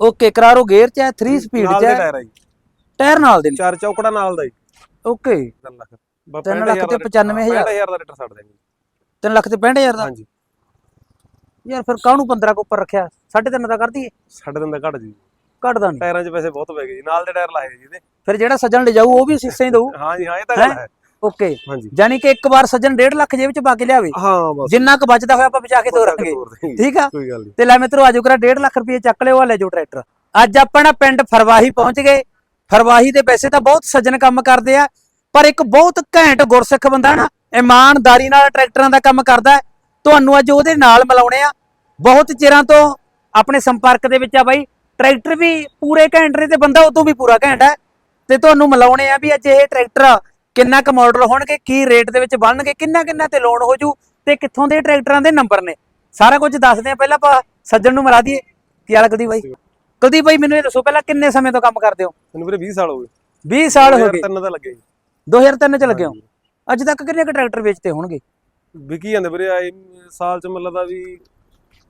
Okay ਕਰਾਰੋ gear ਚ ਹੈ 3 speed ਚ ਦੇ ਹੈ। ਟਾਇਰ ਆ ਜੀ। ਟਾਇਰ ਨਾਲ ਦੇ ਨੇ। ਚਾਰ ਚੌਕੜਾ ਨਾਲ ਦਾ ਜੀ। ਓਕੇ। 3 ਲੱਖ। ਬਸ ਤਿੰਨ 65 ਲੱਖ ਤੇ ਹਜ਼ਾਰ ਦਾ 95 ਹਜ਼ਾਰ। 65000 ਦਾ ਰੇਟਰ ਛੱਡ ਦੇਂਗੇ 3 ਲੱਖ ਤੇ 65000 ਦਾ? ਹਾਂਜੀ। ਯਾਰ ਫਿਰ ਕਾਹਨੂੰ 15 ਕੋ ਉੱਪਰ ਰੱਖਿਆ? 3.5 ਦਾ ਕਰ ਦਈਏ? ਛੱਡ ਦਿੰਦਾ ਘੱਟ ਜੀ। ਘਟਦਾ ਨਹੀਂ। ਟਾਇਰਾਂ 'ਚ ਪੈਸੇ ਬਹੁਤ ਪੈ ਗਏ ਜੀ। ਨਾਲ ਦੇ ਟਾਇਰ ਲਾਏ ਜੀ ਇਹਦੇ। ਫਿਰ ਜਿਹੜਾ ਸੱਜਣ ਲੈ ਜਾਊ ਉਹ ਵੀ ਸਿੱਸੇ ਹੀ ਦਊ। ਹਾਂ ਜੀ ਹਾਂ ਇਹ ਤਾਂ ਗੱਲ ਹੈ। ਓਕੇ। ਹਾਂਜੀ। ਯਾਨੀ ਕਿ ਇੱਕ ਵਾਰ ਸੱਜਣ 1.5 ਲੱਖ ਜੇਬ ਚ ਪਾ ਕੇ ਲਿਆਵੇ। ਹਾਂ ਬਸ। ਜਿੰਨਾ ਕੁ ਬਚਦਾ ਹੋਇਆ ਆਪਾਂ ਬਚਾ ਕੇ ਤੋਰਾਂਗੇ। ਠੀਕ ਆ? ਕੋਈ ਗੱਲ ਨਹੀਂ। ਤੇ ਲੈ ਮਿੱਤਰੋ ਆਜੋ ਕਰਾ 1.5 ਲੱਖ ਰੁਪਏ ਚੱਕ ਲਿਓ ਆ ਲੈ ਜਾਓ ਟਰੈਕਟਰ। ਅੱਜ ਆਪਾਂ ਨਾ ਪਿੰਡ ਫਰਵਾਹੀ ਪਹੁੰਚ ਗਏ। ਫਰਵਾਹੀ ਦੇ ਵੈਸੇ ਤਾਂ ਬਹੁਤ ਸੱਜਣ ਕੰਮ ਕਰਦੇ ਆ ਪਰ ਇੱਕ ਬਹੁਤ ਘੈਂਟ ਗੁਰਸਿੱਖ ਬੰਦਾ ਨਾ ਇਮਾਨਦਾਰੀ ਨਾਲ ਟਰੈਕਟਰਾਂ ਦਾ ਕੰਮ ਕਰਦਾ। ਤੁਹਾਨੂੰ ਅੱਜ ਉਹਦੇ ਨਾਲ ਮਿਲਾਉਣੇ ਆ। ਬਹੁਤ ਚਿਰਾਂ ਤੋਂ ਆਪਣੇ ਸੰਪਰਕ ਦੇ ਵਿੱਚ ਆ ਬਾਈ। ਟਰੈਕਟਰ ਵੀ ਪੂਰੇ ਘੈਂਟ ਨੇ ਤੇ ਬੰਦਾ ਉਹ ਤੋਂ ਵੀ ਪੂਰਾ ਘੈਂਟ ਹੈ। ਤੇ ਤੁਹਾਨੂੰ ਮਿਲਾਉਣੇ ਆ ਵੀ ਅੱਜ ਇਹ ਟਰੈਕਟਰ ਕਿੰਨਾ ਕੁ ਮਾਡਲ ਹੋਣਗੇ ਕੀ ਰੇਟ ਦੇ ਵਿੱਚ ਬਣਨਗੇ ਕਿੰਨਾ ਕਿੰਨਾ ਤੇ ਲੋਨ ਹੋ ਜੂ ਤੇ ਕਿੱਥੋਂ ਦੇ ਟਰੈਕਟਰਾਂ ਦੇ ਨੰਬਰ ਨੇ। ਸਾਰਾ ਕੁਝ ਦੱਸਦੇ ਆ ਪਹਿਲਾਂ ਆਪਾਂ ਸੱਜਣ ਨੂੰ ਮਿਲਾ ਦਈਏ। ਕੀ ਹਾਲ ਕੁਲਦੀਪ ਬਾਈ? ਕੁਲਦੀਪ ਬਾਈ ਮੈਨੂੰ ਇਹ ਦੱਸੋ ਪਹਿਲਾਂ ਕਿੰਨੇ ਸਮੇਂ ਤੋਂ ਕੰਮ ਕਰਦੇ ਹੋ? ਮੈਨੂੰ ਵੀਰੇ 20 ਸਾਲ ਹੋ ਗਏ। 20 ਸਾਲ ਹੋ ਗਏ। ਤਿੰਨ ਦਾ ਲੱਗੇ ਜੀ 2003 ਚ ਲੱਗੇ ਹੋ? ਅੱਜ ਤੱਕ ਕਿੰਨੇ ਕੁ ਟਰੈਕਟਰ ਵੇਚਤੇ ਹੋਣਗੇ? ਵਿਕੀ ਜਾਂਦੇ ਵੀਰੇ ਆਏ ਸਾਲ 'ਚ ਲੱਗਦਾ ਵੀ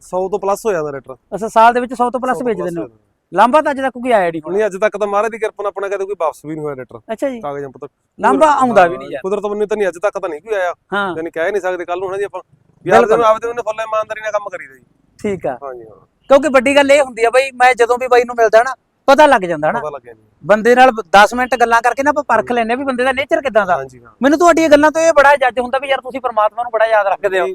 100 ਤੋਂ ਪਲੱਸ ਹੋ ਜਾਂਦਾ ਰੇਟਰ ਅੱਛਾ ਸਾਲ ਦੇ ਵਿੱਚ 100 ਤੋਂ ਪਲੱਸ ਵੇਚ ਦਿੰਦੇ ਹੋ? ਲਾਂਬਾ ਤਾਂ ਅੱਜ ਤੱਕ ਕੋਈ ਆਇਆ ਨਹੀਂ ਹੁਣ। ਨਹੀਂ ਅੱਜ ਤੱਕ ਤਾਂ ਮਹਾਰਾਜ ਦੀ ਕਿਰਪਾ ਨਾਲ ਆਪਣਾ ਕਦੇ ਕੋਈ ਵਾਪਸ ਵੀ ਨਹੀਂ ਹੋਇਆ ਰੇਟਰ ਅੱਛਾ ਜੀ। ਕਾਗਜ਼ਾਂ ਪੱਤਰ ਲਾਂਬਾ ਆਉਂਦਾ ਵੀ ਨਹੀਂ ਯਾਰ ਕੁਦਰਤ ਬੰਨੇ ਤਾਂ ਨਹੀਂ ਅੱਜ ਤੱਕ ਤਾਂ ਨਹੀਂ ਕੋਈ ਆਇਆ। ਹਾਂ। ਯਾਨੀ ਕਹਿ ਨਹੀਂ ਸਕਦੇ ਕੱਲ ਨੂੰ ਹਨਾ ਜੀ ਆਪਾਂ। ਆਪਦੇ ਨੂੰ ਆਪਦੇ ਨੂੰ ਫੁੱਲ ਇਮਾਨਦਾਰੀ ਨਾਲ ਕੰਮ ਕਰੀਦਾ ਜੀ। ਠੀਕ ਆ। ਹਾਂਜੀ ਹਾਂ। ਕਿਉਂਕਿ ਵੱਡੀ ਗੱਲ ਇਹ ਹੁੰਦੀ ਆ ਬਾਈ ਮੈਂ ਜਦੋਂ ਵੀ ਬਾਈ ਨੂੰ ਮਿਲਦਾ ਨਾ ਪਤਾ ਲੱਗ ਜਾਂਦਾ ਨਾ। ਬੰਦੇ ਨਾਲ 10 ਮਿੰਟ ਗੱਲਾਂ ਕਰਕੇ ਨਾ ਆਪਾਂ ਪਰਖ ਆ ਵੀ ਬੰਦੇ ਦਾ ਨੇਚਰ ਕਿਦਾਂ ਦਾ। ਮੈਨੂੰ ਤੁਹਾਡੀਆਂ ਗੱਲਾਂ ਤੋਂ ਇਹ ਬੜਾ ਜੱਜ ਹੁੰਦਾ ਵੀ ਯਾਰ ਤੁਸੀਂ ਪਰਮਾਤਮਾ ਨੂੰ ਬੜਾ ਯਾਦ ਰੱਖਦੇ ਹੋ।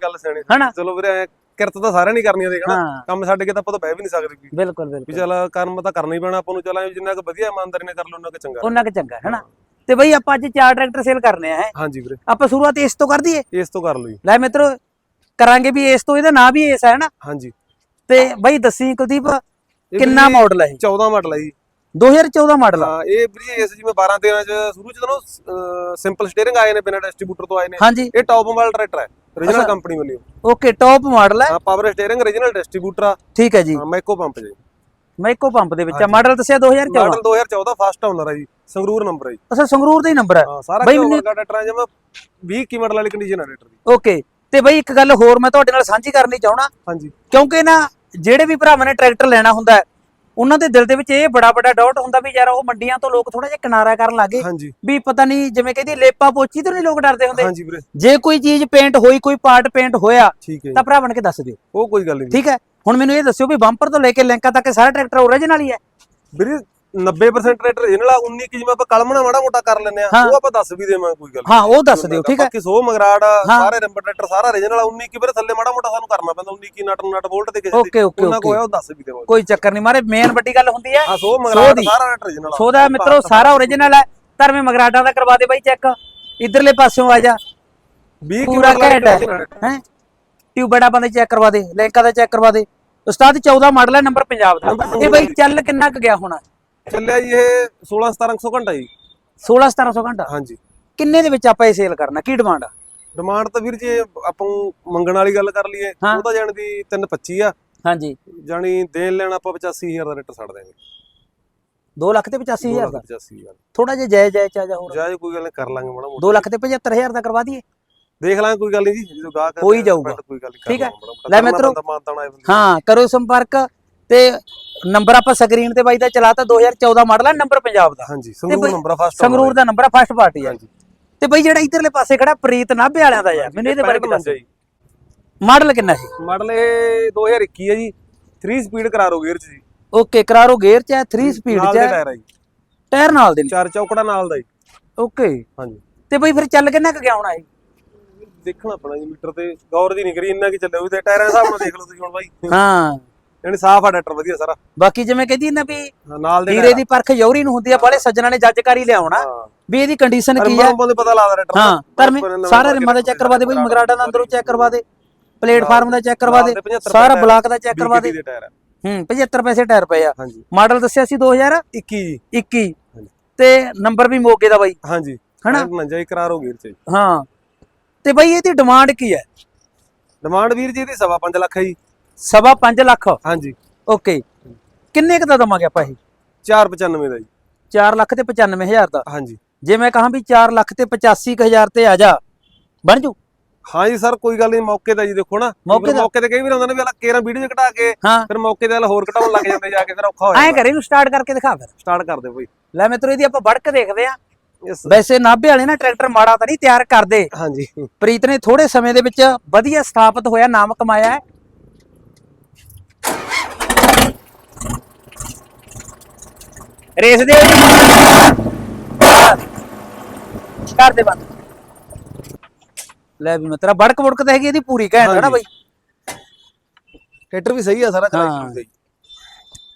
ਹਨਾ? ਚਲੋ ਵੀਰੇ ਐਂ ਕਿਰਤ ਤਾਂ ਸਾਰਿਆਂ ਨਹੀਂ ਕਰਨੀ ਦੇਖਣਾ ਹਾਂ। ਕੰਮ ਛੱਡ ਕੇ ਤਾਂ ਆਪਾਂ ਤਾਂ ਬਹਿ ਵੀ ਨਹੀਂ ਸਕਦੇ ਵੀ ਬਿਲਕੁਲ ਵੀ ਬਿਲਕੁਲ। ਚੱਲ ਕਰਮ ਤਾਂ ਕਰਨਾ ਹੀ ਪੈਣਾ ਆਪਾਂ ਨੂੰ ਚੱਲ ਜਿੰਨਾ ਕੁ ਵਧੀਆ ਇਮਾਨਦਾਰੀ ਨਾਲ ਕਰ ਲਓ ਉਹਨਾਂ ਕੁ ਚੰਗਾ। ਉਹਨਾਂ ਕੁ ਚੰਗਾ ਹੈ ਨਾ ਤੇ ਬਈ ਆਪਾਂ ਅੱਜ ਚਾਰ ਟਰੈਕਟਰ ਸੇਲ ਕਰਨੇ ਆ ਹੈ? ਹਾਂਜੀ ਵੀਰੇ। ਆਪਾਂ ਸ਼ੁਰੂਆਤ ਇਸ ਤੋਂ ਕਰ ਦਈਏ? ਇਸ ਤੋਂ ਕਰ ਲਓ ਜੀ ਲੈ ਮਿੱਤਰੋ ਕਰਾਂਗੇ ਵੀ ਇਸ ਤੋਂ ਇਹਦਾ ਨਾਂ ਵੀ ਇਸ ਹੈ ਨਾ ਹਾਂਜੀ। ਤੇ ਬਈ ਦੱਸੀ ਕੁਲਦੀਪ ਇਹ ਕਿੰਨਾ ਵੀਰੇ ਮਾਡਲ ਹੈ ਇਹ? 14 ਮਾਡਲ ਹੈ ਜੀ। 2014 ਮਾਡਲ ਆ। ਹਾਂ ਇਹ ਵੀਰੇ ਇਸ ਜਿਵੇਂ 12 13 ਚ ਸ਼ੁਰੂ ਚ ਤਾਂ ਸਿੰਪਲ ਸਟੀਅਰਿੰਗ ਆਏ ਨੇ ਬਿਨਾਂ ਡਿਸਟ੍ਰੀਬਿਊਟਰ ਤੋਂ ਆਏ ਨੇ। ਹਾਂਜੀ। ਇਹ ਟੌਪ ਮਾਡਲ ਟਰੈਕਟਰ ਹੈ origignal ਅੱਛਾ। ਕੰਪਨੀ ਵੱਲੋਂ ਓਕੇ ਟੌਪ ਮਾਡਲ ਹੈ। ਹਾਂ ਪਾਵਰ ਸਟੀਅਰਿੰਗ origignal ਡਿਸਟ੍ਰੀਬਿਊਟਰ ਆ। ਠੀਕ ਹੈ ਜੀ। ਮੈਕੋ ਪੰਪ ਜੀ। ਮੈਕੋ ਪੰਪ ਦੇ ਵਿੱਚ ਆ। ਮਾਡਲ ਦੱਸਿਆ 2014 ਮਾਡਲ 2014 ਫਸਟ ਓਨਰ ਹੈ ਜੀ। ਸੰਗਰੂਰ ਨੰਬਰ ਹੈ ਜੀ। ਅੱਛਾ ਸੰਗਰੂਰ ਦਾ ਹੀ ਨੰਬਰ ਹੈ। ਹਾਂ ਸਾਰਾ ਬਈ ਮੈਨੂੰ- ਹੈ ਜਿਵੇਂ 20 ਕੀ ਮਾਡਲ ਵਾਲੀ ਕੰਡੀਸ਼ਨ ਹੈ ਟਰੈਕਟਰ ਦੀ। ਓਕੇ ਤੇ ਬਈ ਇੱਕ ਗੱਲ ਹੋਰ ਮੈਂ ਤੁਹਾਡੇ ਨਾਲ ਸਾਂਝੀ ਕਰਨੀ ਚਾਹਣਾ ਹਾਂਜੀ। ਕਿਉਂਕਿ ਨਾ ਜਿਹੜੇ ਵੀ ਭਰਾਵਾਂ ਨੇ ਟਰੈਕਟਰ ਲੈਣਾ ਹੁੰਦਾ ਹੈ, ਉਹਨਾਂ ਦੇ ਦਿਲ ਦੇ ਵਿੱਚ ਇਹ ਬੜਾ ਵੱਡਾ ਡਾਊਟ ਹੁੰਦਾ ਵੀ ਯਾਰ ਉਹ ਮੰਡੀਆਂ ਤੋਂ ਲੋਕ ਥੋੜਾ ਜਿਹਾ ਕਿਨਾਰਾ ਕਰਨ ਲੱਗੇ ਹਾਂਜੀ। ਵੀ ਪਤਾ ਨਹੀਂ ਜਿਵੇਂ ਕਹਿੰਦੀ ਲੇਪਾ ਪੋਚੀ ਤੋਂ ਨਹੀਂ ਲੋਕ ਡਰਦੇ ਹੁੰਦੇ। ਹਾਂਜੀ ਵੀਰੇ। ਜੇ ਕੋਈ ਚੀਜ਼ ਪੇਂਟ ਹੋਈ ਕੋਈ ਪਾਰਟ ਪੇਂਟ ਹੋਇਆ ਤਾਂ ਭਰਾ ਬਣ ਕੇ ਦੱਸ ਦਿਓ। ਉਹ ਕੋਈ ਗੱਲ ਨਹੀਂ ਠੀਕ ਹੈ? ਹੁਣ ਮੈਨੂੰ ਇਹ ਦੱਸਿਓ ਵੀ ਬੰਪਰ ਤੋਂ ਲੈ ਕੇ ਲਿੰਕਾਂ ਤੱਕ ਸਾਰਾ ਟਰੈਕਟਰ ਓਰੀਜਨਲ ਹੀ ਹੈ। ਵੀਰੇ 90% ਟਰੈਕਟਰ origignal ਆ 19 ਕੀ ਜਿਵੇਂ ਆਪਾਂ ਕਲਮਣਾ ਮਾੜਾ ਮੋਟਾ ਕਰ ਲੈਂਦੇ ਆ। ਉਹ ਆਪਾਂ ਦੱਸ ਵੀ ਦੇਵਾਂਗੇ ਕੋਈ ਗੱਲ। ਹਾਂ ਉਹ ਦੱਸ ਦਿਓ ਠੀਕ ਹੈ। ਬਾਕੀ 100 ਮਗਰਾੜ। ਸਾਰੇ ਰੰਬਰ ਟਰੈਕਟਰ ਸਾਰਾ ਆ 19 ਕੀ ਵੀਰੇ ਥੱਲੇ ਮਾੜਾ ਮੋਟਾ ਸਾਨੂੰ ਕਰਨਾ ਪੈਂਦਾ 19 ਕੀ ਨਟ ਨਟ ਬੋਲਟ ਤੇ ਕਿਸੇ ਓਕੇ ਓਕੇ ਉਹਨਾਂ ਕੋਲ ਉਹ ਦੱਸ ਵੀ ਦੇਵਾਂਗੇ। ਕੋਈ ਚੱਕਰ ਨਹੀਂ ਮਾਰੇ ਮੇਨ ਵੱਡੀ ਗੱਲ ਹੁੰਦੀ ਹੈ ਹਾਂ 100 ਮਗਰਾੜ ਦੀ। ਸਾਰਾ ਨਟ origignal ਆ ਸੋਦਾ ਮਿੱਤਰੋ ਸਾਰਾ ਓਰੀਜਨਲ ਹੈ ਧਰਮੇ ਮਗਰਾਟਾਂ ਦਾ ਕਰਵਾ ਦੇ ਬਾਈ ਚੈੱਕ ਇਧਰਲੇ ਪਾਸਿਓਂ ਆ ਜਾ। 20 ਕੀ ਪੂਰਾ ਘੈਂਟ ਹੈ। ਹੈ? ਟਿਊਬੜਾ ਬੰਦੇ ਚੈੱਕ ਕਰਵਾ ਦੇ ਲਿੰਕਾਂ ਦਾ ਚੈੱਕ ਕਰਵਾ ਦੇ। ਉਸਤਾਦ 14 ਮਾਡਲ ਹੈ ਨੰਬਰ ਪੰਜਾਬ ਦਾ। ਇਹ ਬਾਈ ਚੱਲ ਕਿੰਨਾ ਕੁ ਗਿਆ ਹੋਣਾ? ਚੱਲਿਆ ਜੀ ਇਹ 16 1700 ਘੰਟਾ ਜੀ। 16 1700 ਘੰਟਾ? ਹਾਂਜੀ। ਕਿੰਨੇ ਦੇ ਵਿੱਚ ਆਪਾਂ ਇਹ ਸੇਲ ਕਰਨਾ? ਕੀ ਡਿਮਾਂਡ ਆ? ਡਿਮਾਂਡ ਤਾਂ ਵੀਰ ਜੀ ਆਪਾਂ ਮੰਗਣ ਵਾਲੀ ਗੱਲ ਕਰ ਲਈਏ। ਉਹ ਤਾਂ ਜਾਣ ਦੀ 325 ਆ। ਹਾਂਜੀ। ਜਾਣੀ ਦੇਣ ਲੈਣ ਆਪਾਂ 85000 ਦਾ ਰੇਟ ਛੱਡ ਦਿਆਂਗੇ 2 ਲੱਖ ਤੇ 85000 ਦਾ? 85000 ਥੋੜਾ ਜਿਹਾ ਜਾਇਜ਼ ਜਾਇਜ਼ ਚਾ ਜਾ ਹੋਰ? ਜਾਇਜ਼ ਕੋਈ ਗੱਲ ਨਹੀਂ ਕਰ ਲਾਂਗੇ ਮਾੜਾ ਮੋਟਾ। 2 ਲੱਖ ਤੇ 75000 ਦਾ ਕਰਵਾ ਦਈਏ। ਦੇਖ ਲਾਂਗੇ ਕੋਈ ਗੱਲ ਨਹੀਂ ਜੀ ਜਦੋਂ ਗਾਹਕ ਹੋ ਹੀ ਜਾਊਗਾ। ਠੀਕ ਹੈ। ਲੈ ਮਿੱਤਰੋ। ਹਾਂ ਕਰੋ ਸੰਪਰਕ। ਤੇ ਨੰਬਰ ਆਪਾਂ ਸਕਰੀਨ ਤੇ ਬਾਈ ਦਾ ਚਲਾਤਾ 2014 ਮਾਡਲ ਹੈ ਨੰਬਰ ਪੰਜਾਬ ਦਾ। ਹਾਂਜੀ ਸੰਗਰੂਰ ਫਸਟ ਦਾ ਨੰਬਰ ਆ ਫਸਟ ਪਾਰਟੀ ਆ। ਤੇ ਬਈ ਜਿਹੜਾ ਇਧਰਲੇ ਪਾਸੇ ਖੜਾ ਪ੍ਰੀਤ ਨਾਭੇ ਵਾਲਿਆਂ ਦਾ ਯਾਰ ਮੈਨੂੰ ਇਹਦੇ ਬਾਰੇ ਦੱਸ। ਮਾਡਲ ਕਿੰਨਾ ਸੀ? ਮਾਡਲ ਇਹ 2021 ਹੈ ਜੀ 3 ਸਪੀਡ ਕਰਾਰੋ ਗੇਅਰ ਚ ਜੀ। ਓਕੇ ਕਰਾਰੋ ਗੇਅਰ ਚ ਹੈ 3 ਸਪੀਡ ਚ ਹੈ। ਟਾਇਰ ਨਾਲ ਦੇ ਚਾਰ ਚੌਕੜਾ ਨਾਲ ਦਾ ਜੀ। ਓਕੇ। ਹਾਂਜੀ। ਤੇ ਬਈ ਫਿਰ ਚੱਲ ਕਿੰਨਾ ਕੁ ਗਿਆ ਹੋਣਾ ਇਹ? ਦੇਖਣਾ ਪੈਣਾ ਜੀ ਮੀਟਰ ਤੇ ਗੌਰ ਦੀ ਨਹੀਂ ਕਰੀ ਇੰਨਾ ਕੀ ਚੱਲਿਆ ਉਹ ਤੇ ਟਾਇਰਾਂ ਦੇ ਹਿਸਾਬ ਨਾਲ ਦੇਖ ਲਓ ਤੁਸੀਂ ਹੁਣ ਬਾਈ। ਹਾਂ। ਯਾਨੀ ਸਾਫ਼ ਆ ਟਰੈਕਟਰ ਵਧੀਆ ਸਾਰਾ। ਬਾਕੀ ਜਿਵੇਂ ਕਹਿੰਦੀ ਨਾ ਵੀ ਨਾਲ ਦੇ ਹੀਰੇ ਦੀ ਪਰਖ ਯੌਰੀ ਨੂੰ ਹੁੰਦੀ ਆ ਬਾਲੇ ਸੱਜਣਾ ਨੇ ਜੱਜ ਕਰੀ ਲਿਆਉਣਾ ਵੀ ਇਹਦੀ ਕੰਡੀਸ਼ਨ ਕੀ ਹੈ ਰਿਮਾਂ ਦੇ ਪਤਾ ਲੱਗਦਾ ਟਰੈਕਟਰ ਹਾਂ ਧਰਮੇ ਸਾਰਾ ਰਿਮਾਂ ਦਾ ਚੈੱਕ ਕਰਵਾ ਦੇ ਬਈ ਮਗਰਾਟਾ ਦਾ ਅੰਦਰੋਂ ਚੈੱਕ ਕਰਵਾ ਦੇ ਪਲੇਟਫਾਰਮ ਦਾ ਚੈੱਕ ਕਰਵਾ ਦੇ ਨਾਲ ਦੇ 75 ਸਾਰਾ ਬਲਾਕ ਦਾ ਚੈੱਕ ਕਰਵਾ ਦੇ। ਹੈ ਹੂੰ 75 ਪੈਸੇ ਟਾਇਰ ਪਏ ਆ। ਮਾਡਲ ਦੱਸਿਆ ਸੀ 2021 21 ਜੀ। ਤੇ ਨੰਬਰ ਵੀ ਮੋਗੇ ਦਾ ਬਾਈ। ਹਾਂਜੀ। ਹਨਾ? ਨਾ ਜਾਈ ਕਰਾਰ ਹੋ ਗਈ ਚ। ਹਾਂ। ਤੇ ਬਾਈ ਇਹਦੀ ਡਿਮਾਂਡ ਕੀ ਹੈ? ਡਿਮਾਂਡ ਵੀਰ ਜੀ ਦੀ ਸਵਾ 5 ਲੱਖ ਹੈ ਜੀ। ਸਵਾ 5 ਲੱਖ। ਹਾਂਜੀ। ਓਕੇ। ਕਿੰਨੇ ਕੁ ਦਾ ਦਵਾਂਗੇ ਆਪਾਂ ਇਹ? 495 ਦਾ ਜੀ। 4 ਲੱਖ ਤੇ 95000 ਦਾ। ਹਾਂਜੀ। ਜੇ ਮੈਂ ਕਹਾਂ ਵੀ 4 ਲੱਖ ਤੇ 85000 ਤੇ ਆ ਜਾ ਬਣ ਜੂ? ਹਾਂ ਜੀ ਸਰ ਕੋਈ ਗੱਲ ਨਹੀਂ ਮੌਕੇ ਦਾ ਜੀ ਦੇਖੋ ਨਾ। ਮੌਕੇ ਦਾ? ਮੌਕੇ ਤੇ ਕਈ ਵਾਰ ਹੁੰਦਾ ਨਾ ਵੀ ਅਲਾ ਕੇਰਾਂ ਵੀਡੀਓ ਘਟਾ ਕੇ ਫਿਰ ਮੌਕੇ ਤੇ ਅਲਾ ਹੋਰ ਘਟਾਉਣ ਲੱਗ ਜਾਂਦੇ ਜਾ ਕੇ ਫਿਰ ਔਖਾ ਹੋ ਐਂ ਜਾਂਦਾ ਕਰੇ ਇਹਨੂੰ ਸਟਾਰਟ ਕਰਕੇ ਦਿਖਾ ਫਿਰ। ਸਟਾਰਟ ਕਰ ਦੇ ਬਈ। ਲੈ ਮਿੱਤਰੋ ਇਹਦੀ ਆਪਾਂ ਵੜਕ ਦੇਖਦੇ ਆ ਵੈਸੇ ਨਾਭੇ ਵਾਲੇ ਨਾ ਟਰੈਕਟਰ ਮਾੜਾ ਤਾਂ ਨਹੀਂ ਤਿਆਰ ਕਰਦੇ। ਹਾਂਜੀ। ਪ੍ਰੀਤ ਨੇ ਥੋੜੇ ਸਮੇਂ ਦੇ ਵਿੱਚ ਵਧੀਆ ਸਥਾਪਿਤ ਹੋਇਆ ਨਾਮ ਕਮਾਇਆ ਹੈ। ਰੇਸ ਦੇ ਕਰ ਦੇ ਬੰਦ। ਲੈ ਵੀ ਮਿੱਤਰਾ ਬੜਕ ਬੜਕ ਤਾਂ ਹੈਗੀ ਇਹਦੀ ਪੂਰੀ ਘੈਂਟ ਹੈ ਨਾ ਬਈ। ਟਰੈਕਟਰ ਵੀ ਸਹੀ ਆ ਸਾਰਾ ਹਾਂ। ਜੀ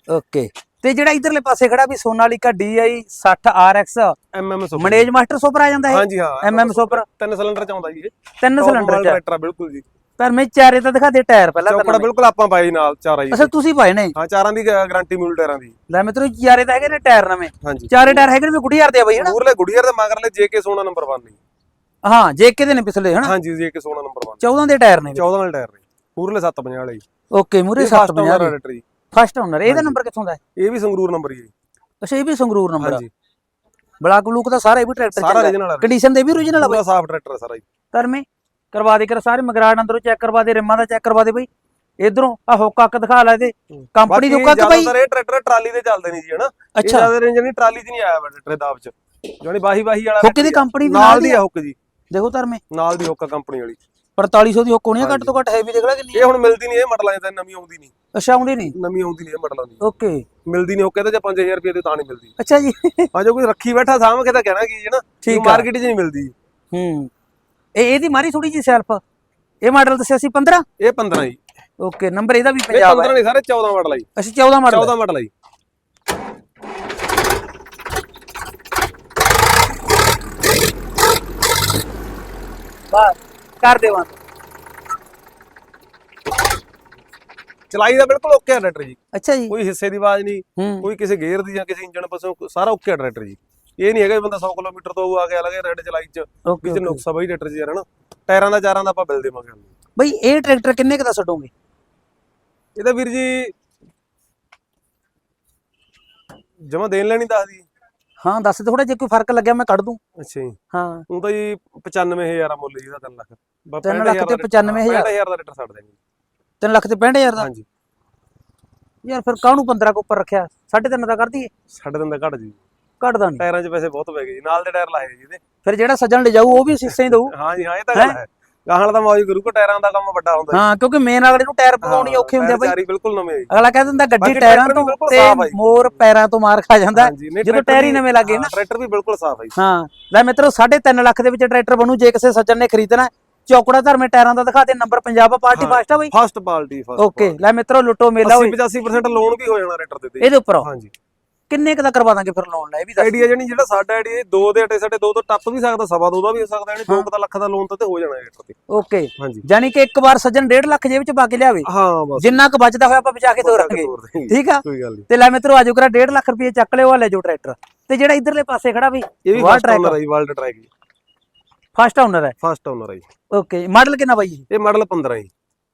ਓਕੇ। ਤੇ ਜਿਹੜਾ ਇਧਰਲੇ ਪਾਸੇ ਖੜਾ ਵੀ ਸੋਨਾਲੀਕਾ DI 60 RX ਐਮਐਮ ਸੋ ਮਨੇਜ ਮਾਸਟਰ ਸੁਪਰ ਆ ਜਾਂਦਾ ਹੈ ਹਾਂਜੀ ਹਾਂ। MM ਸੁਪਰ ਤਿੰਨ ਸਿਲੰਡਰ ਚ ਆਉਂਦਾ ਜੀ ਇਹ। ਤਿੰਨ ਸਿਲੰਡਰ ਚ। ਟਰੈਕਟਰ ਆ ਬਿਲਕੁਲ ਜੀ। ਪਰ ਮੈਂ ਚਾਰੇ ਤਾਂ ਦਿਖਾ ਦੇ ਟਾਇਰ ਪਹਿਲਾਂ ਚੌਕੜਾ ਤੈਨੂੰ ਬਿਲਕੁਲ ਆਪਾਂ ਪਾਏ ਨਾਲ ਚਾਰਾ ਜੀ ਅੱਛਾ ਤੁਸੀਂ ਪਾਏ ਨੇ? ਹਾਂ ਚਾਰਾਂ ਦੀ ਗਾਰੰਟੀ ਮਿਲ ਟਾਇਰਾਂ ਦੀ। ਲੈ ਮਿੱਤਰੋ ਚਾਰੇ ਤਾਂ ਹੈਗੇ ਨੇ ਟਾਇਰ ਨਵੇਂ। ਹਾਂਜੀ। ਚਾਰੇ ਟਾਇਰ ਹੈਗੇ ਨੇ ਵੀ ਗੁੱਡੀਆਰ ਦੇ ਆ ਬਈ ਹਨਾ? ਮੂਰਲੇ ਗੁੜੀਅਰ ਦੇ ਮਗਰਲੇ ਜੇਕੇ ਸੋਨਾ ਨੰਬਰ 1 ਨਹੀਂ ਹਾਂ ਜੇਕੇ ਦੇ ਨੇ ਪਿਛਲੇ ਹਨਾ? ਹਾਂਜੀ ਜੇਕੇ ਸੋਨਾ ਨੰਬਰ 1 14 ਦੇ ਟਾਇਰ ਨੇ। 14 ਵਾਲੇ ਟਾਇਰ ਨੇ। ਮੂਰਲੇ 750 ਵਾਲੇ। ਜੀ ਓਕੇ ਮੂਰੇ ਇਹ ਫਸਟ 750 ਟਰੈਕਟਰ ਜੀ ਫਸਟ ਓਨਰ ਇਹਦਾ ਨੰਬਰ ਕਿੱਥੋਂ ਦਾ ਇਹ ਵੀ ਸੰਗਰੂਰ ਨੰਬਰ ਹੀ। ਅੱਛਾ ਇਹ ਵੀ ਸੰਗਰੂਰ ਨੰਬਰ ਹਾਂਜੀ। ਬਲਾਕ ਬਲੂਕ ਦਾ ਸਾਰਾ ਇਹ ਵੀ ਟਰੈਕਟਰ ਸਾਰਾ ਆ। ਕੰਡੀਸ਼ਨ ਦੇ ਵੀ origignal ਆ ਬਈ? ਪੂਰਾ ਸਾਫ਼ ਟਰੈਕਟਰ ਸਾਰਾ ਜੀ ਧਰਮੇ ਕਰਵਾ ਦੇ ਕਰ ਸਾਰੇ ਮਗਰਾੜ ਅੰਦਰੋਂ ਚੈੱਕ ਕਰਵਾ ਦੇ ਰਿਮਾਂ ਦਾ ਚੈੱਕ ਕਰਵਾ ਦੇ ਬਈ। ਇਧਰੋਂ ਆ ਹੁੱਕ ਅੱਕ ਦਿਖਾ ਲੈ ਇਹਦੇ। ਕੰਪਨੀ ਦੀ ਹੁੱਕ ਅੱਕ ਬਈ। ਜ਼ਿਆਦਾਤਰ ਇਹ ਟਰੈਕਟਰ ਟਰਾਲੀ ਤੇ ਚੱਲਦੇ ਨਹੀਂ ਜੀ ਹਨਾ? ਇਹ ਜ਼ਿਆਦਾ ਰੇਂਜ ਨਹੀਂ ਟਰਾਲੀ 'ਚ ਨਹੀਂ ਆਇਆ ਵਾ ਟਰੈਕਟਰ ਦਾਬ 'ਚ। ਜਾਨੀ ਬਾਹੀ ਬਾਹੀ ਵਾਲਾ ਹੁੱਕ ਦੀ ਕੰਪਨੀ ਨਾਲ ਦੀ ਆ। ਹੁੱਕ ਜੀ। ਦੇਖੋ ਧਰਮੇ ਨਾਲ ਦੀ ਹੁੱਕ ਕੰਪਨੀ ਵਾਲੀ। 4500 ਦੀ ਹੁੱਕ ਹੋਣੀ ਆ ਘੱਟ ਤੋਂ ਘੱਟ ਹੈਵੀ ਦੇਖ ਲੈ ਕਿੰਨੀ ਇਹ ਹੁਣ ਮਿਲਦੀ ਨਹੀਂ ਇਹ ਮਡਲਾਂ 'ਚ ਤਾਂ ਨਵੀਂ ਆਉਂਦੀ ਨਹੀਂ। ਅੱਛਾ ਆਉਂਦੀ ਨਹੀਂ? ਨਵੀਂ ਆਉਂਦੀ ਨਹੀਂ ਇਹ ਮਡਲਾਂ ਦੀ। ਓਕੇ। ਮਿਲਦੀ ਨਹੀਂ ਹੁੱਕ ਇਹਦੇ 'ਚ 5000 ਰੁਪਏ ਤੇ ਤਾਂ ਨਹੀਂ ਮਿਲਦੀ। ਅੱਛਾ ਜੀ। ਹਾਂ ਜੋ ਕੋਈ ਰੱਖੀ ਬੈਠਾ ਸਾਹਮਣੇ ਕੇ ਤਾਂ ਕਹਿਣਾ ਕੀ ਹੈ ਨਾ। ਮਾਰਕੀਟ 'ਚ ਨਹੀਂ ਮਿਲਦੀ। ਹੂੰ। ਇਹ ਇਹਦੀ ਮਾਰੀ ਥੋੜੀ ਜੀ ਸੈਲਫ ਇਹ ਮਾਡਲ ਦੱਸਿਆ ਸੀ 15 ਇਹ 15 ਜੀ। ਓਕੇ ਨੰਬਰ ਇਹਦਾ ਵੀ ਇਹ ਪੰਜਾਬ ਹੈ 15 ਨਹੀਂ ਸਾਰੇ 14 ਮਾਡਲ ਆ ਜੀ। ਅਸੀਂ 14 ਮਾਡਲ 14 ਮਾਡਲ ਆ ਜੀ। ਬਸ ਕਰ ਦੇਵਾਂ ਚਲਾਈ ਦਾ ਬਿਲਕੁਲ ਓਕੇ ਆ ਟਰੈਕਟਰ ਜੀ। ਅੱਛਾ ਜੀ। ਕੋਈ ਹਿੱਸੇ ਦੀ ਆਵਾਜ਼ ਨਹੀਂ ਹੂੰ। ਕੋਈ ਕਿਸੇ ਗੇਅਰ ਦੀ ਜਾਂ ਕਿਸੇ ਇੰਜਨ ਪਾਸੋਂ ਸਾਰਾ ਓਕੇ ਆ ਟਰੈਕਟਰ ਜੀ। ਇਹ ਨਹੀਂ ਹੈਗਾ ਵੀ ਬੰਦਾ 100 ਕਿਲੋਮੀਟਰ ਤੋਂ ਆ ਗਿਆ ਲੱਗੇ ਰੈਡ ਚਲਾਈ ਚ ਓਕੇ ਵਿੱਚ ਨੁਕਸ ਬਈ ਟਰੈਕਟਰ ਯਾਰ ਹਨਾ ਟਾਇਰਾਂ ਦਾ ਚਾਰਾਂ ਦਾ ਆਪਾਂ ਬਿੱਲ ਦੇਵਾਂਗੇ। ਬਈ ਇਹ ਟਰੈਕਟਰ ਕਿੰਨੇ ਕ ਦਾ ਛੱਡੋਗੇ ਇਹਦਾ ਵੀਰ ਜੀ ਜਮਾ ਦੇਣ ਲੈਣੀ ਦੱਸਦੀ ਹਾਂ ਦੱਸ ਥੋੜਾ ਜੇ ਕੋਈ ਫ਼ਰਕ ਲੱਗਿਆ ਮੈਂ ਕੱਢ ਦੂੰ। ਅੱਛਾ ਜੀ। ਹਾਂ। ਉਹ ਤਾਂ ਜੀ 95000 ਆ ਮੁੱਲ ਜੀ ਇਹਦਾ 3 ਲੱਖ। ਬਸ ਤਿੰਨ 65,000 ਲੱਖ ਤੇ ਦਾ ਟਰੈਕਟਰ- 95,000 65,000 ਦਾ ਟਰੈਕਟਰ ਛੱਡ ਦੇਣਗੇ 3 ਲੱਖ ਤੇ 65000 ਦਾ? ਹਾਂਜੀ। ਯਾਰ ਫਿਰ ਕਾਹਨੂੰ 15 ਕੋ ਉੱਪਰ ਰੱਖਿਆ? 3.5 ਦਾ ਕਰ ਦਈਏ। ਛੱਡ ਦਿੰਦਾ ਘੱਟ ਜੀ। ਘਟਦਾ ਨਹੀਂ। ਟਾਇਰਾਂ 'ਚ ਪੈਸੇ ਬਹੁਤ ਪੈ ਗਏ ਜੀ ਨਾਲ ਦੇ ਟਾਇਰ ਲਾਏ ਜੀ ਇਹਦੇ। ਫਿਰ ਜਿਹੜਾ ਸੱਜਣ ਲੈ ਜਾਊ ਉਹ ਵੀ ਸਿੱਸੇ ਹੀ ਦਊ। ਹਾਂ ਜੀ ਹਾਂ ਇਹ ਤਾਂ ਗੱਲ ਹੈ? ਗਾਹਣ ਦਾ ਮੌਜ ਗੁਰੂ ਕੋ ਟਾਇਰਾਂ ਦਾ ਕੰਮ ਵੱਡਾ ਹੁੰਦਾ ਹਾਂ ਕਿਉਂਕਿ ਮੇਨ ਅਗਲੇ ਨੂੰ ਟਾਇਰ ਪਵਾਉਣੀ ਔਖੇ ਹੁੰਦੇ ਆ ਟਾਇਰ ਬਈ। ਚਾਰੀ ਬਿਲਕੁਲ ਨਵੇਂ ਆ ਅਗਲਾ ਕਹਿ ਦਿੰਦਾ ਗੱਡੀ ਟਾਇਰਾਂ ਤੋਂ ਤੇ। ਮੋਰ ਪੈਰਾਂ ਤੋਂ ਮਾਰ ਖਾ ਜਾਂਦਾ। ਜਦੋਂ ਟਾਇਰ ਹੀ ਨਵੇਂ ਲੱਗੇ ਨਾ। ਟਰੈਕਟਰ ਵੀ ਬਿਲਕੁਲ ਸਾਫ਼ ਹੈ ਹਾਂ ਲੈ ਮਿੱਤਰੋ 3.5 ਲੱਖ ਦੇ ਵਿੱਚ ਟਰੈਕਟਰ ਬਣੂ ਜੇ ਕਿਸੇ ਸੱਜਣ ਨੇ ਖਰੀਦਣਾ। ਚੌਕੜਾ ਧਰਮੇ ਟਾਇਰਾਂ ਦਾ ਦਿਖਾ ਦੇ ਨੰਬਰ ਪੰਜਾਬ ਪਾਰਟੀ। ਫਾਸਟ ਆ ਬਈ। ਫਸਟ ਪਾਰਟੀ ਫਸਟ ਓਕੇ ਲੈ ਮਿੱਤਰੋ ਲੁੱਟੋ ਮੇਲਾ ਹੋਈ 85% ਲੋਨ ਵੀ ਹੋ ਜਾਣਾ ਟਰੈਕਟਰ ਦੇ ਤੇ ਇਹਦੇ ਉੱਪਰ। ਹਾਂਜੀ ਕਿੰਨੇ ਕ ਦਾ ਕਰਵਾ ਦਾਂਗੇ ਫਿਰ ਲੋਨ ਲੈ ਇਹ ਵੀ ਦੱਸ ਆਈਡੀਆ ਜਣੀ ਜਿਹੜਾ ਸਾਡਾ ਆਈਡੀਆ ਦੋ ਦੇ ਅਟੇ ਸਾਡੇ ਦੋ ਤੋਂ ਟੱਪ ਵੀ ਸਕਦਾ ਸਵਾ ਦੋ ਦਾ ਵੀ ਹੋ ਸਕਦਾ ਕੁ ਦਾ ਲੱਖ ਦਾ ਲੋਨ ਤਾਂ ਤੇ ਹੋ ਜਾਣਾ ਟਰੈਕਟਰ ਤੇ। ਓਕੇ ਹਾਂਜੀ। ਯਾਨੀ ਕਿ ਇੱਕ ਵਾਰ ਸੱਜਣ 1.5 ਲੱਖ ਜੇਬ ਚ ਪਾ ਕੇ ਲਿਆਵੇ। ਹਾਂ ਬਸ। ਜਿੰਨਾ ਕੁ ਬਚਦਾ ਹੋਇਆ ਆਪਾਂ ਬਚਾ ਕੇ ਤੋਰਾਂਗੇ। ਠੀਕ ਆ? ਕੋਈ ਗੱਲ ਨਹੀਂ। ਤੇ ਲੈ ਮਿੱਤਰੋ ਆਜੋ ਕਰਾ 1.5 ਲੱਖ ਰੁਪਏ ਚੱਕ ਲਿਓ ਹਲੇ ਜੋ ਟਰੈਕਟਰ। ਤੇ ਜਿਹੜਾ ਇਧਰਲੇ ਪਾਸੇ ਖੜਾ ਵੀ ਇਹ ਵੀ ਫਸਟ ਓਨਰ ਹੈ ਵਰਲਡ ਟਰੈਕ ਫਸਟ ਓਨਰ ਹੈ ਫਸਟ ਓਨਰ ਹੈ ਓਕੇ ਮਾਡਲ ਕਿੰਨਾ ਬਾਈ ਇਹ? ਮਾਡਲ 15 ਹੈ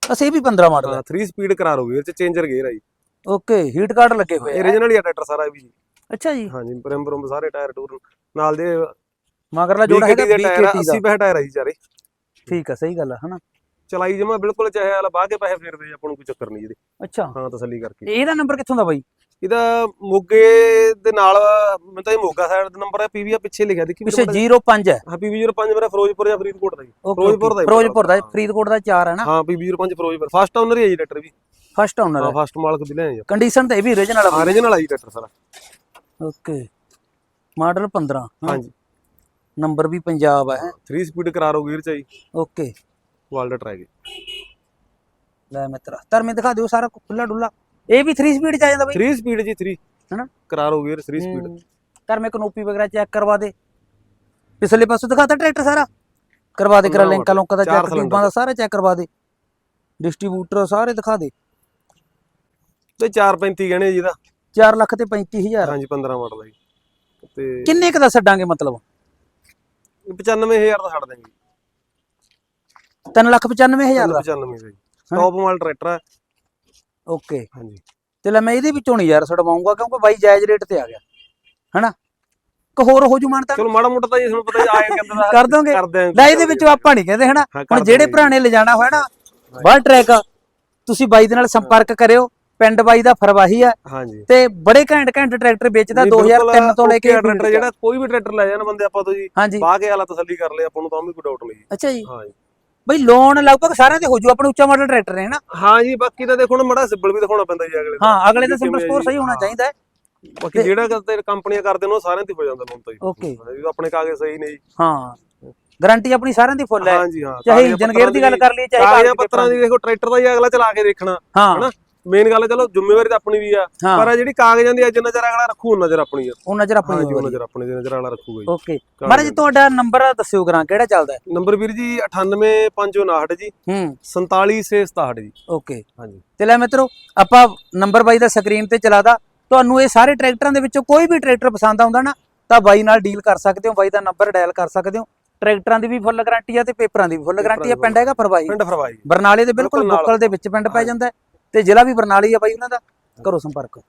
ਅਸੀਂ ਵੀ 15 ਮਾਡਲ ਹੈ ਹਾਂ 3 ਸਪੀਡ ਕਰਾਰ ਹੋ ਗਈ ਇਹ ਚ ਚੇਂਜਰ ਗੇਅਰ ਹੈ ਜੀ। ਓਕੇ ਹੀਟ ਕਾਰਡ ਲੱਗੇ ਹੋਏ ਇਹ ਆ। origignal ਹੀ ਆ ਟਰੈਕਟਰ ਸਾਰਾ ਇਹ ਵੀ ਜੀ। ਅੱਛਾ ਜੀ। ਹਾਂਜੀ ਬਰਮ ਬਰਮ ਸਾਰੇ ਟਾਇਰ ਟੂਰ ਨਾਲ ਦੇ ਮਗਰਲਾ ਜੋੜਾ ਹੈਗਾ BKT ਦੇ ਟਾਇਰ 20 80 ਪੈਸੇ ਟਾਇਰ ਆ ਜੀ ਚਾਰੇ। ਠੀਕ ਆ ਸਹੀ ਗੱਲ ਆ ਹਨਾ। ਚਲਾਈ ਜਮਾ ਬਿਲਕੁਲ ਚਾਹੇ ਵਾਲਾ ਬਾਹ ਕੇ ਪੈਸੇ ਫੇਰਦੇ ਆਪਾਂ ਨੂੰ ਕੋਈ ਚੱਕਰ ਨਹੀਂ ਇਹਦੇ। ਅੱਛਾ। ਹਾਂ ਤਸੱਲੀ ਕਰਕੇ। ਇਹਦਾ ਨੰਬਰ ਕਿੱਥੋਂ ਦਾ ਬਾਈ? ਇਹਦਾ ਮੋਗੇ ਦੇ ਨਾਲ ਮੈਨੂੰ ਤਾਂ ਇਹ ਮੋਗਾ ਸਾਈਡ ਦਾ ਨੰਬਰ ਹੈ ਪੀਵੀ ਆ ਪਿੱਛੇ ਲਿਖਿਆ ਦੇਖੀ ਪਿੱਛੇ 05 ਹੈ। ਹਾਂ ਪੀਵੀ 05 ਮੇਰਾ ਫਿਰੋਜ਼ਪੁਰ ਜਾਂ ਫਰੀਦਕੋਟ ਦਾ ਜੀ। ਫਿਰੋਜ਼ਪੁਰ ਦਾ ਫਿਰੋਜ਼ਪੁਰ ਦਾ। ਫਰੀਦਕੋਟ ਦਾ 4 ਹੈ ਨਾ। ਹਾਂ ਪੀਵੀ 05 ਫਿਰੋਜ਼ਪੁਰ। ਫਸਟ ਓਨਰ ਹੀ ਹੈ ਜੀ ਟਰੈਕਟਰ ਵੀ। ਫਸਟ ਓਨਰ ਹਾਂ ਹੈ। ਫਸਟ ਮਾਲਕ ਵੀ ਲੈ ਆਏ ਕੰਡੀਸ਼ਨ ਤਾਂ ਇਹ ਵੀ origignal ਆ origignal ਆ ਜੀ ਟਰੈਕਟਰ ਸਾਰਾ। ਓਕੇ ਮਾਡਲ 15 ਹਾਂਜੀ। ਨੰਬਰ ਵੀ ਪੰਜਾਬ ਹੈ। 3 ਸਪੀਡ ਕਰਾਰੋ ਗੀਅਰ ਚ ਆ ਜੀ। ਓਕੇ ਵਰਲਡ ਟਰੈਕ ਲੈ ਮਿੱਤਰਾ ਧਰਮੇ ਦਿਖਾ ਦਿਓ ਸਾਰਾ ਖੁੱਲਾ ਡੁੱਲਾ ਇਹ ਵੀ 3 ਸਪੀਡ ਚ ਆ ਜਾਂਦਾ ਬਾਈ। 3 ਸਪੀਡ ਜੀ 3 ਹਨਾ? ਕਰਾਰੋ ਗੀਅਰ 3 ਸਪੀਡ ਹੂੰ। ਧਰਮੇ ਕਨੋਪੀ ਵਗੈਰਾ ਚੈੱਕ ਕਰਵਾ ਦੇ। ਪਿਛਲੇ ਪਾਸੋਂ ਦਿਖਾਤਾ ਟਰੈਕਟਰ ਸਾਰਾ। ਕਰਵਾ ਦੇ ਕਰਾ ਲਿੰਕਾਂ ਲੋਕਾਂ ਦਾ ਚਾਰ ਚੈੱਕ ਸਿਲੰਡਰ ਟਿਊਬਾਂ ਦਾ ਸਾਰਾ ਚੈੱਕ ਕਰਵਾ ਦੇ। ਡਿਸਟ੍ਰੀਬਿਊਟਰ ਸਾਰੇ ਦਿਖਾ ਦੇ। ਤੇ 435 ਗਹਿਣੇ ਜੀ ਦਾ 4 ਲੱਖ ਤੇ 35000 ਹਾਂਜੀ 15 ਮਾਡਲ ਜੀ। ਤੇ ਕਿੰਨੇ ਕ ਦਾ ਛੱਡਾਂਗੇ ਮਤਲਬ? 95000 ਦਾ ਛੱਡ ਦਾਂਗੇ 3 ਲੱਖ 95000 ਦਾ? 95 ਦਾ ਜੀ। ਟੌਪ ਮਾਡਲ ਟਰੈਕਟਰ ਹੈ ਓਕੇ। ਹਾਂਜੀ। ਤੇ ਲੈ ਮੈਂ ਇਹਦੇ ਵਿੱਚੋਂ ਨਹੀਂ ਯਾਰ ਛਡਵਾਉਂਗਾ ਕਿਉਂਕਿ ਬਾਈ ਜਾਇਜ਼ ਰੇਟ ਤੇ ਆ ਗਿਆ। ਹਨਾ? ਕਿ ਹੋਰ ਹੋ ਜੂ ਮਾਨਤਾ। ਚਲੋ ਮਾੜਾ ਮੋਟਾ ਤਾਂ ਜੀ ਤੁਹਾਨੂੰ ਪਤਾ ਹੀ ਆਏ ਕਹਿੰਦੇ ਦਾ ਕਰ ਦੋਗੇ। ਲੈ ਇਹਦੇ ਵਿੱਚੋਂ ਆਪਾਂ ਨਹੀਂ ਕਹਿੰਦੇ ਹਨਾ? ਹਾਂ, ਹੁਣ ਜਿਹੜੇ ਨੇ ਲਿਜਾਣਾ ਹੋਇਆ ਨਾ ਬਾਹਰ ਟਰੈਕ ਤੁਸੀਂ ਬਾਈ ਦੇ ਨਾਲ ਸੰਪਰਕ ਕਰਿਓ। ਪਿੰਡ ਬਾਈ ਦਾ ਫਰਵਾਹੀ ਆ। ਹਾਂਜੀ। ਤੇ ਬੜੇ ਘੈਂਟ ਘੈਂਟ ਟਰੈਕਟਰ ਵੇਚਦਾ ਨਹੀਂ, 2003 ਤੋਂ ਲੈ ਕੇ ਟਰੈਕਟਰ ਜਿਹੜਾ ਕੋਈ ਵੀ ਟਰੈਕਟਰ ਲੈ ਜਾਣ ਬੰਦੇ ਆਪਾਂ ਤੋਂ ਜੀ ਬਾਹ ਕੇ ਵਾਲਾ ਤਸੱਲੀ ਕਰ ਲਿਆ ਆਪਾਂ ਨੂੰ ਤਾਂ ਵੀ ਕੋਈ ਡਾਊਟ ਨਹੀਂ ਅੱਛਾ ਜੀ। ਹਾਂ ਜੀ ਬਈ ਲੋਨ ਲਗਭਗ ਸਾਰਿਆਂ ਤੇ ਹੋ ਜੂ ਆਪਣੇ ਉੱਚਾ ਮਾਡਲ ਟਰੈਕਟਰ ਨੇ? ਹਨਾ ਹਾਂ ਜੀ ਬਾਕੀ ਤਾਂ ਦੇਖੋ ਨਾ ਮੜਾ ਸਿਬਲ ਵੀ ਦਿਖਾਉਣਾ ਪੈਂਦਾ ਜੀ ਅਗਲੇ। ਹਾਂ ਅਗਲੇ ਦਾ ਸਿੰਪਲ ਸਕੋਰ ਸਹੀ ਹੋਣਾ। ਚਾਹੀਦਾ ਹੈ। ਬਾਕੀ ਜਿਹੜਾ ਕਰਦੇ ਕੰਪਨੀਆਂ ਕਰਦੇ ਨੇ ਉਹ ਸਾਰਿਆਂ ਤੇ ਹੋ ਜਾਂਦਾ ਲੋਨ ਤਾਂ ਜੀ। ਓਕੇ। ਆਪਣੇ ਕਾਗਜ਼ ਸਹੀ ਨੇ ਜੀ। ਹਾਂ। ਗਾਰੰਟੀ ਆਪਣੀ ਸਾਰਿਆਂ ਦੀ ਫੁੱਲ ਹੈ। ਹਾਂ ਜੀ ਹਾਂ। ਚਾਹੇ ਇੰਜਨ ਗੇਅਰ ਦੀ ਗੱਲ ਕਰ ਲਈ ਚਾਹੇ ਕਾਗਜ਼ਾਂ ਪੱਤਰਾਂ ਦੀ। ਦੇਖੋ ਟਰੈਕਟਰ ਦਾ ਹੀ ਅਗਲਾ ਚਲਾ ਕੇ ਦੇਖਣਾ ਹਾਂ। ਹਨਾ? ਮੇਨ ਗੱਲ ਚਲੋ ਜ਼ਿੰਮੇਵਾਰੀ ਤਾਂ ਆਪਣੀ ਵੀ ਆ। ਪਰ ਆਹ ਜਿਹੜੀ ਕਾਗਜ਼ਾਂ ਦੀ ਅੱਜ ਨਜ਼ਰ ਅਗਲਾ ਰੱਖੂ ਉਹ ਨਜ਼ਰ ਆਪਣੀ ਆ। ਉਹ ਨਜ਼ਰ ਆਪਣੀ ਉਹ ਨਜ਼ਰ ਆਪਣੀ ਦੀ ਨਜ਼ਰ ਅਗਲਾ ਰੱਖੂਗਾ ਜੀ। ਓਕੇ ਮਹਾਰਾਜ ਜੀ ਤੁਹਾਡਾ ਨੰਬਰ ਦੱਸਿਓ ਕਰਾਂ ਕਿਹੜਾ ਚੱਲਦਾ ਨੰਬਰ ਵੀਰ ਜੀ 98559 ਜੀ। ਹੂੰ। 47667 ਜੀ। ਓਕੇ ਹਾਂਜੀ। ਤੇ ਲੈ ਮਿੱਤਰੋ ਆਪਾਂ ਨੰਬਰ ਬਾਈ ਦਾ ਸਕਰੀਨ ਤੇ ਚਲਾਦਾ ਤੁਹਾਨੂੰ ਇਹ ਸਾਰੇ ਟਰੈਕਟਰਾਂ ਦੇ ਵਿੱਚੋਂ ਕੋਈ ਵੀ ਟਰੈਕਟਰ ਪਸੰਦ ਆਉਂਦਾ ਨਾ ਤਾਂ ਬਾਈ ਨਾਲ ਡੀਲ ਕਰ ਸਕਦੇ ਹੋ ਬਾਈ ਦਾ ਨੰਬਰ ਡਾਇਲ ਕਰ ਸਕਦੇ ਹੋ। ਟਰੈਕਟਰਾਂ ਦੀ ਵੀ ਫੁੱਲ ਗਾਰੰਟੀ ਆ ਤੇ ਪੇਪਰਾਂ ਦੀ ਵੀ ਫੁੱਲ ਗਾਰੰਟੀ ਆ ਪਿੰਡ ਹੈਗਾ ਪਰਵਾਹੀ ਪਿੰਡ ਫਰਵਾਈ ਬਰਨਾਲੇ ਦੇ ਬਿਲਕੁਲ। ਲੋਕਲ ਦੇ ਵਿੱਚ ਪਿੰਡ ਪੈ ਜਾਂਦਾ ਤੇ ਜ਼ਿਲ੍ਹਾ ਵੀ ਬਰਨਾਲੇ ਆ ਬਾਈ ਉਹਨਾਂ ਦਾ। ਕਰੋ ਸੰਪਰਕ।